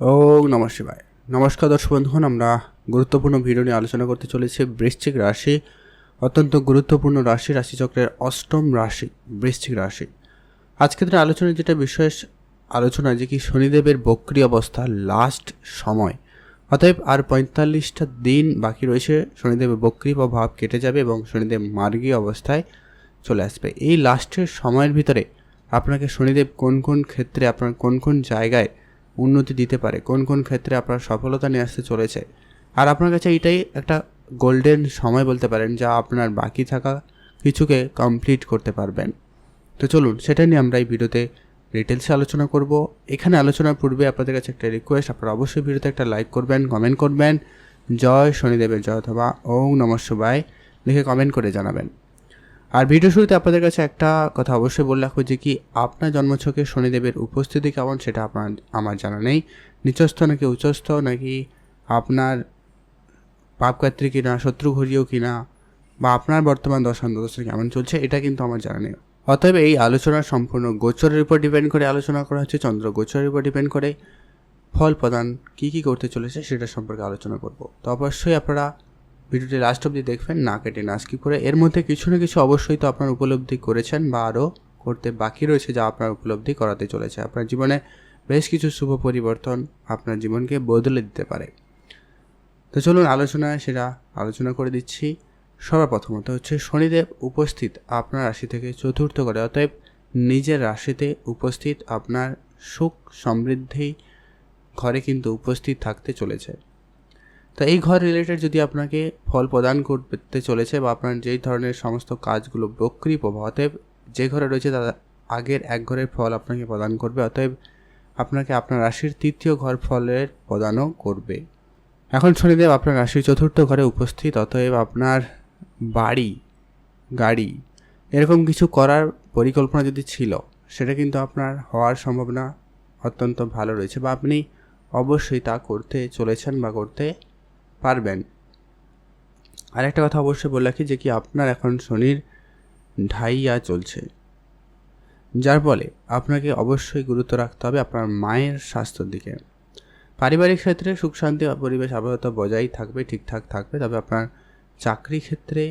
ও নমঃ শিবায়। নমস্কার দর্শক বন্ধুগণ, আমরা গুরুত্বপূর্ণ ভিডিও নিয়ে আলোচনা করতে চলেছি বৃশ্চিক রাশি, অত্যন্ত গুরুত্বপূর্ণ রাশি, রাশিচক্রের অষ্টম রাশি, বৃশ্চিক রাশি। আজকে দিনের আলোচনায় যেটা বিশেষ আলোচনা যে কি শনিদেবের বক্রি অবস্থা লাস্ট সময়। অতএব আর পঁয়তাল্লিশটা দিন বাকি রয়েছে, শনিদেবের বক্রি প্রভাব কেটে যাবে এবং শনিদেব মার্গীয় অবস্থায় চলে আসবে। এই লাস্টের সময়ের ভিতরে আপনাকে শনিদেব কোন কোন ক্ষেত্রে, আপনার কোন কোন জায়গায় উন্নতি দিতে পারে, কোন কোন ক্ষেত্রে আপনার সফলতা নিয়ে আসতে চলেছে। আর আপনার কাছে এটাই একটা গোল্ডেন সময় বলতে পারেন, যা আপনার বাকি থাকা কিছুকে কমপ্লিট করতে পারবেন। তো চলুন, সেটা নিয়ে আমরা এই ভিডিওতে ডিটেলসে আলোচনা করব। এখানে আলোচনার পূর্বে আপনাদের কাছে একটা রিকোয়েস্ট আপনারা অবশ্যই ভিডিওতে একটা লাইক করবেন কমেন্ট করবেন। জয় শনিদেবের জয় অথবা ওং নমঃ শিবায় লিখে কমেন্ট করে জানাবেন। আর ভিডিও শুরুতে আপনাদের কাছে একটা কথা অবশ্যই বলে রাখব যে কি, আপনার জন্মছকে শনিদেবের উপস্থিতি কেমন সেটা আপনার, আমার জানা নেই। নিচস্থ নাকি উচ্চস্থ, নাকি আপনার পাপকাত্রী কিনা, শত্রু ঘুরিও কিনা, বা আপনার বর্তমান দশান্তদশা কেমন চলছে, এটা কিন্তু আমার জানা নেই। অতএব এই আলোচনা সম্পূর্ণ গোচরের উপর ডিপেন্ড করে আলোচনা করা হচ্ছে, চন্দ্র গোচরের উপর ডিপেন্ড করে ফল প্রদান কী কী করতে চলেছে সেটা সম্পর্কে আলোচনা করব। তো অবশ্যই আপনারা ভিডিওটি লাস্ট অবধি দেখবেন, না কেটে না স্কিপ করে। এর মধ্যে কিছু না কিছু অবশ্যই তো আপনার উপলব্ধি করেছেন বা আরও করতে বাকি রয়েছে যা আপনার উপলব্ধি করাতে চলেছে। আপনার জীবনে বেশ কিছু শুভ পরিবর্তন আপনার জীবনকে বদলে দিতে পারে। তো চলুন আলোচনায় সেটা আলোচনা করে দিচ্ছি। সবার প্রথমত হচ্ছে শনিদেব উপস্থিত আপনার রাশি থেকে চতুর্থ করে অতএব নিজের রাশিতে উপস্থিত আপনার সুখ সমৃদ্ধি ঘরে কিন্তু উপস্থিত থাকতে চলেছে। তো এই ঘর রিলেটেড যদি আপনাকে ফল প্রদান করতে চলেছে বা আপনার যেই ধরনের সমস্ত কাজগুলো বক্রি অতএব যে ঘরে রয়েছে তার আগের এক ঘরের ফল আপনাকে প্রদান করবে, অতএব আপনাকে আপনার রাশির তৃতীয় ঘর ফলের প্রদানও করবে। এখন শনিদেব আপনার রাশির চতুর্থ ঘরে উপস্থিত, অতএব আপনার বাড়ি, গাড়ি, এরকম কিছু করার পরিকল্পনা যদি ছিল, সেটা কিন্তু আপনার হওয়ার সম্ভাবনা অত্যন্ত ভালো রয়েছে বা আপনি অবশ্যই তা করতে চলেছেন বা করতে পারবেন। আরেকটা কথা অবশ্যই বলে রাখি যে কি আপনার এখন শনির ঢাইয়া চলছে। যার ফলে আপনাকে অবশ্যই গুরুত্ব রাখতে হবে আপনার মায়ের স্বাস্থ্যের দিকে। পারিবারিক ক্ষেত্রে সুখ, শান্তি, পরিবেশ আবহাওয়া বজায় থাকবে, ঠিকঠাক থাকবে, তবে আপনার চাকরি ক্ষেত্রে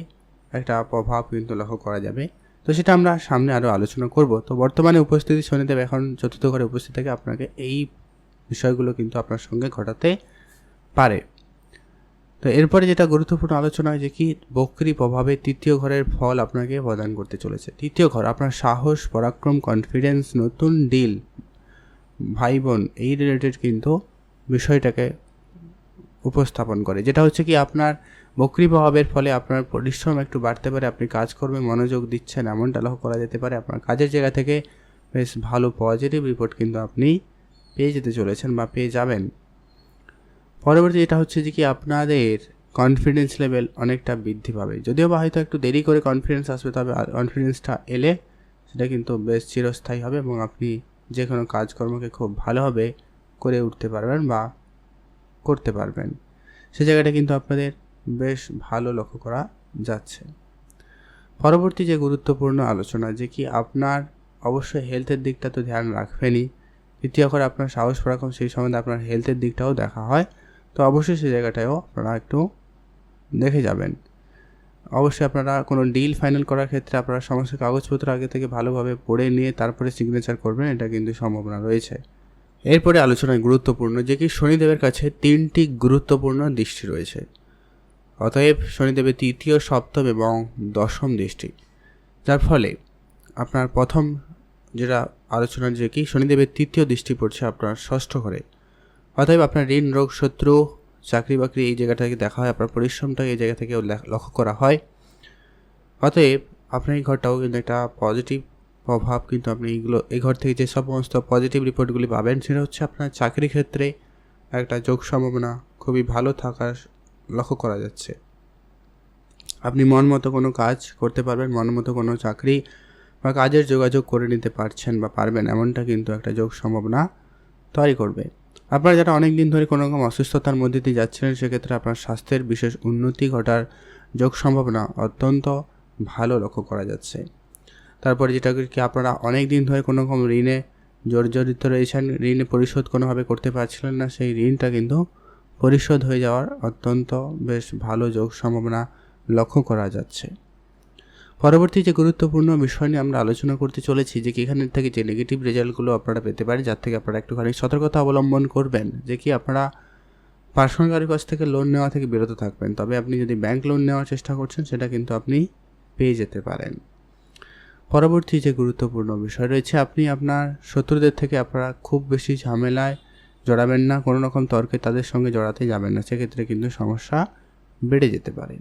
একটা প্রভাব কিন্তু লক্ষ্য করা যাবে। তো সেটা আমরা সামনে আরও আলোচনা করব। তো বর্তমানে উপস্থিতি শনিদেব এখন চতুর্থ ঘরে উপস্থিত থেকে। আপনাকে এই বিষয়গুলো কিন্তু আপনার সঙ্গে ঘটাতে পারে। তো এরপরে যেটা গুরুত্বপূর্ণ আলোচনা যে কি বক্রি প্রভাবে তৃতীয় ঘরের ফল আপনাকে প্রদান করতে চলেছে। তৃতীয় ঘর, আপনার সাহস, পরাক্রম কনফিডেন্স নতুন ডিল ভাই বোন এই রিলেটেড কিন্তু বিষয়টাকে উপস্থাপন করে। যেটা হচ্ছে কি আপনার বক্রি প্রভাবের ফলে আপনার পরিশ্রম একটু বাড়তে পারে, আপনি কাজকর্মে মনোযোগ দিচ্ছেন, এমনটা লক্ষ্য করা যেতে পারে। আপনার কাজের জায়গা থেকে বেশ ভালো পজিটিভ রিপোর্ট কিন্তু আপনি পেয়ে যেতে চলেছেন বা পেয়ে যাবেন। পরবর্তী এটা হচ্ছে যে কি আপনাদের কনফিডেন্স লেভেল অনেকটা বৃদ্ধি পাবে। যদিও বা হয়তো একটু দেরি করে কনফিডেন্স আসবে, তবে কনফিডেন্সটা এলে সেটা কিন্তু বেশ চিরস্থায়ী হবে এবং আপনি যে কোনো কাজকর্মকে খুব ভালোভাবে করে উঠতে পারবেন বা করতে পারবেন। সে জায়গাটা কিন্তু আপনাদের বেশ ভালো লক্ষ্য করা যাচ্ছে। পরবর্তী যে গুরুত্বপূর্ণ আলোচনা, যে কি আপনার অবশ্যই হেলথের দিকটা তো ধ্যান রাখবেনই। দ্বিতীয় করে আপনার সাহস পরাক্রম সেই সম্বন্ধে আপনার হেলথের দিকটাও দেখা হয়। তো অবশ্যই সেই জায়গাটায়ও আপনারা একটু দেখে যাবেন। অবশ্যই আপনারা কোনো ডিল ফাইনাল করার ক্ষেত্রে আপনারা সমস্ত কাগজপত্র আগে থেকে ভালোভাবে পড়ে নিয়ে তারপরে সিগনেচার করবেন, এটা কিন্তু সম্ভাবনা রয়েছে। এরপরে আলোচনায় গুরুত্বপূর্ণ যে কি শনিদেবের কাছে তিনটি গুরুত্বপূর্ণ দৃষ্টি রয়েছে। অতএব শনিদেবের তৃতীয়, সপ্তম এবং দশম দৃষ্টি। যার ফলে আপনার প্রথম যেটা আলোচনা যে কি শনিদেবের তৃতীয় দৃষ্টি পড়ছে আপনার ষষ্ঠ ঘরে। অতএব আপনার ঋণ, রোগ, শত্রু, চাকরি বাকরি এই জায়গা থেকে দেখা হয়, আপনার পরিশ্রমটা এই জায়গা থেকেও লক্ষ্য করা হয়। অতএব আপনার এই ঘরটাও কিন্তু একটা পজিটিভ প্রভাব কিন্তু আপনি এইগুলো, এই ঘর থেকে যে সমস্ত পজিটিভ রিপোর্টগুলি পাবেন, সেটা হচ্ছে আপনার চাকরি ক্ষেত্রে একটা যোগ সম্ভাবনা খুবই ভালো থাকার লক্ষ্য করা যাচ্ছে। আপনি মন মতো কোনো কাজ করতে পারবেন, মন মতো কোনো চাকরি বা কাজের যোগাযোগ করে নিতে পারছেন বা পারবেন, এমনটা কিন্তু একটা যোগ সম্ভাবনা তৈরি করবে। আপনারা যারা অনেক দিন ধরে কোনো রকম অসুস্থতার মধ্যে দিয়ে যাচ্ছিলেন, সেক্ষেত্রে আপনার স্বাস্থ্যের বিশেষ উন্নতি ঘটার যোগ সম্ভাবনা অত্যন্ত ভালো লক্ষ্য করা যাচ্ছে। তারপরে যেটা কি আপনারা অনেক দিন ধরে কোনো রকম ঋণে জর্জরিত রয়েছেন, ঋণ পরিশোধ কোনোভাবে করতে পারছিলেন না, সেই ঋণটা কিন্তু পরিশোধ হয়ে যাওয়ার অত্যন্ত বেশ ভালো যোগ সম্ভাবনা লক্ষ্য করা যাচ্ছে। পরবর্তী যে গুরুত্বপূর্ণ বিষয় নিয়ে আমরা আলোচনা করতে চলেছি, যে এখানের থেকে যে নেগেটিভ রেজাল্টগুলো আপনারা পেতে পারেন, যার থেকে আপনারা একটুখানি সতর্কতা অবলম্বন করবেন, যে কি আপনারা পার্সোনাল গাড়ির কাছ থেকে লোন নেওয়া থেকে বিরত থাকবেন। তবে আপনি যদি ব্যাংক লোন নেওয়ার চেষ্টা করছেন, সেটা কিন্তু আপনি পেয়ে যেতে পারেন। পরবর্তী যে গুরুত্বপূর্ণ বিষয় রয়েছে, আপনি আপনার শত্রুদের থেকে আপনারা খুব বেশি ঝামেলায় জড়াবেন না, কোনো রকম তর্কে তাদের সঙ্গে জড়াতে যাবেন না। সেক্ষেত্রে কিন্তু সমস্যা বেড়ে যেতে পারে।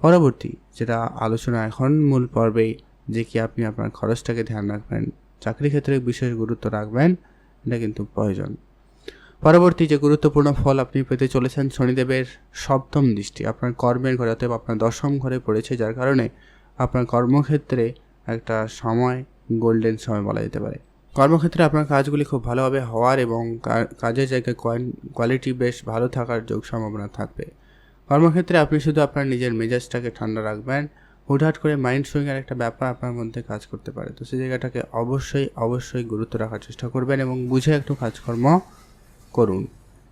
পরবর্তী যেটা আলোচনা এখন মূল পর্বে, যে কি আপনি আপনার খরচটাকে ধ্যান রাখবেন চাকরি ক্ষেত্রে বিশেষ গুরুত্ব রাখবেন, এটা কিন্তু প্রয়োজন। পরবর্তী যে গুরুত্বপূর্ণ ফল আপনি পেতে চলেছেন শনিদেবের সপ্তম দৃষ্টি, আপনার কর্মের ঘরে অথবা আপনার দশম ঘরে পড়েছে, যার কারণে আপনার কর্মক্ষেত্রে একটা সময় গোল্ডেন সময় বলা যেতে পারে। কর্মক্ষেত্রে আপনার কাজগুলি খুব ভালোভাবে হওয়ার এবং কাজের জায়গায় কোয়ালিটি বেশ ভালো থাকার যোগ সম্ভাবনা থাকবে। কর্মক্ষেত্রে আপনি শুধু আপনার নিজের মেজাজটাকে ঠান্ডা রাখবেন। হুটহাট করে মাইন্ড সুইংয়ের একটা ব্যাপার আপনার মধ্যে কাজ করতে পারে। তো সেই জায়গাটাকে অবশ্যই অবশ্যই গুরুত্ব রাখার চেষ্টা করবেন এবং বুঝে একটু কাজকর্ম করুন।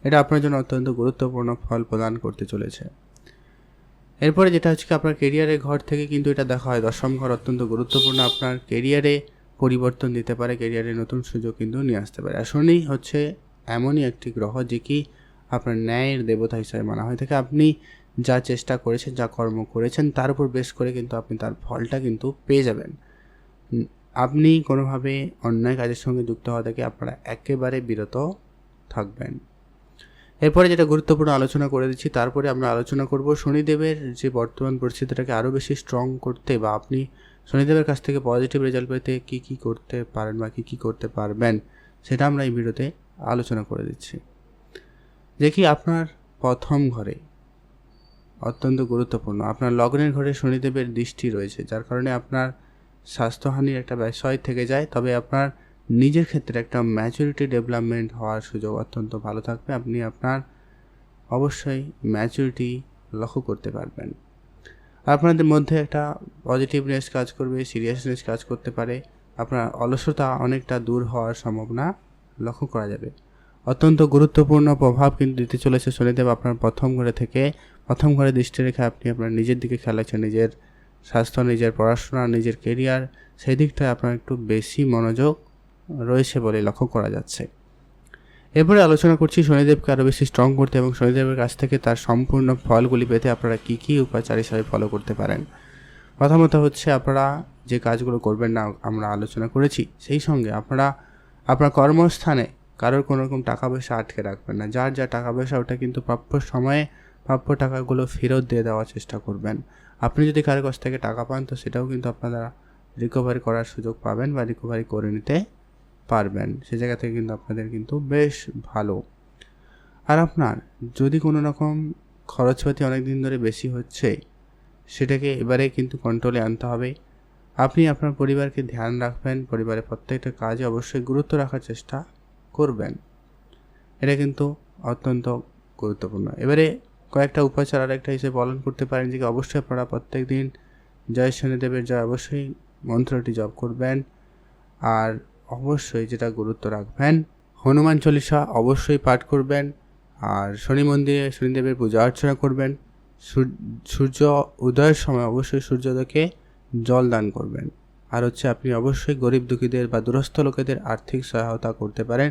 এটা আপনার জন্য অত্যন্ত গুরুত্বপূর্ণ ফল প্রদান করতে চলেছে। এরপরে যেটা হচ্ছে আপনার কেরিয়ারের ঘর থেকে কিন্তু এটা দেখা হয়। দশম ঘর অত্যন্ত গুরুত্বপূর্ণ। আপনার কেরিয়ারে পরিবর্তন দিতে পারে। কেরিয়ারে নতুন সুযোগ কিন্তু নিয়ে আসতে পারে। শনি হচ্ছে এমনই একটি গ্রহ যে কি আপনার ন্যায়ের দেবতা হিসাবে মানা হয়ে। থাকে আপনি যা চেষ্টা করেছেন, যা কর্ম করেছেন, তার উপর বেশ করে কিন্তু আপনি তার ফলটা কিন্তু পেয়ে যাবেন। আপনি কোনোভাবে অন্যায় কাজের সঙ্গে যুক্ত হওয়া থেকে আপনারা একেবারে বিরত থাকবেন। এরপরে যেটা গুরুত্বপূর্ণ আলোচনা করে দিচ্ছি, তারপরে আমরা আলোচনা করব শনিদেবের যে বর্তমান পরিস্থিতিটাকে আরও বেশি স্ট্রং করতে বা আপনি শনিদেবের কাছ থেকে পজিটিভ রেজাল্ট পেতে কী কী করতে পারেন বা কী কী করতে পারবেন, সেটা আমরা এই ভিডিওতে আলোচনা করে দিচ্ছি। দেখি আপনার প্রথম ঘরে অত্যন্ত গুরুত্বপূর্ণ। আপনার লগ্নের ঘরে শনিদেবের দৃষ্টি রয়েছে, যার কারণে আপনার স্বাস্থ্যহানির একটা বিষয় থেকে যায়, তবে আপনার নিজের ক্ষেত্রে একটা ম্যাচুরিটি ডেভেলপমেন্ট হওয়ার সুযোগ অত্যন্ত ভালো থাকবে। আপনি আপনার অবশ্যই ম্যাচুরিটি লক্ষ্য করতে পারবেন। আপনাদের মধ্যে একটা পজিটিভনেস কাজ করবে সিরিয়াসনেস কাজ করতে পারে। আপনার অলসতা অনেকটা দূর হওয়ার সম্ভাবনা লক্ষ্য করা যাবে। অত্যন্ত গুরুত্বপূর্ণ প্রভাব কিন্তু দিতে চলেছে শনিদেব আপনার প্রথম ঘরে থেকে। প্রথম ঘরে দৃষ্টি রেখে আপনি আপনার নিজের দিকে খেয়াল রাখছেন, নিজের স্বাস্থ্য, নিজের পড়াশোনা, নিজের কেরিয়ার সেই দিকটায় আপনার একটু বেশি মনোযোগ রয়েছে বলে লক্ষ্য করা যাচ্ছে। এরপরে আলোচনা করছি শনিদেবকে আরও বেশি স্ট্রং করতে এবং শনিদেবের কাছ থেকে তার সম্পূর্ণ ফলগুলি পেতে আপনারা কী কী উপাচার হিসাবে ফলো করতে পারেন। প্রথমত হচ্ছে আপনারা যে কাজগুলো করবেন না আমরা আলোচনা করেছি, সেই সঙ্গে আপনারা, আপনার কর্মস্থানে কারোর কোনো রকম টাকা পয়সা আটকে রাখবেন না। যার যা টাকা পয়সা, ওটা কিন্তু প্রাপ্য সময়ে প্রাপ্য টাকাগুলো ফেরত দিয়ে দেওয়ার চেষ্টা করবেন। আপনি যদি কারোর কাছ থেকে টাকা পান, তো সেটাও কিন্তু আপনারা রিকভারি করার সুযোগ পাবেন বা রিকভারি করে নিতে পারবেন। সে জায়গা থেকে কিন্তু আপনাদের কিন্তু বেশ ভালো। আর আপনার, যদি কোনো রকম খরচপাতি অনেক দিন ধরে বেশি হচ্ছে, সেটাকে এবারে কিন্তু কন্ট্রোলে আনতে হবে। আপনি আপনার পরিবারকে ধ্যান রাখবেন। পরিবারের প্রত্যেকটা কাজে অবশ্যই গুরুত্ব রাখার চেষ্টা করবেন, এটা কিন্তু অত্যন্ত গুরুত্বপূর্ণ। এবারে কয়েকটা উপাচার আর একটা হিসেবে পালন করতে পারেন যে অবশ্যই আপনারা প্রত্যেক দিন জয় শনিদেবের জয় অবশ্যই মন্ত্রটি জপ করবেন আর অবশ্যই যেটা গুরুত্ব রাখবেন, হনুমান চল্লিশা অবশ্যই পাঠ করবেন আর শনি মন্দিরে শনিদেবের পূজা অর্চনা করবেন, সূর্য উদয়ের সময় অবশ্যই সূর্যোদয়কে জল দান করবেন। আর হচ্ছে আপনি অবশ্যই গরিব দুঃখীদের বা দুরস্থ লোকেদের আর্থিক সহায়তা করতে পারেন।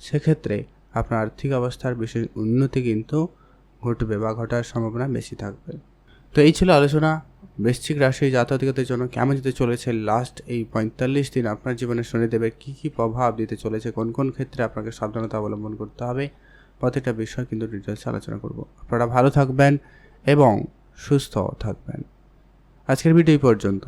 সেক্ষেত্রে আপনার আর্থিক অবস্থার বিশেষ উন্নতি কিন্তু ঘটবে বা ঘটার সম্ভাবনা বেশি থাকবে। তো এই ছিল আলোচনা। বৃশ্চিক রাশি জাতকদের জন্য কেমন যেতে চলেছে? লাস্ট এই পঁয়তাল্লিশ দিন আপনার জীবনে শনিদেবে কী কী প্রভাব দিতে চলেছে? কোন কোন ক্ষেত্রে আপনাকে সাবধানতা অবলম্বন করতে হবে? প্রত্যেকটা বিষয় কিন্তু ডিটেলসে আলোচনা করব। আপনারা ভালো থাকবেন এবং সুস্থ থাকবেন। আজকের ভিডিও এই পর্যন্ত।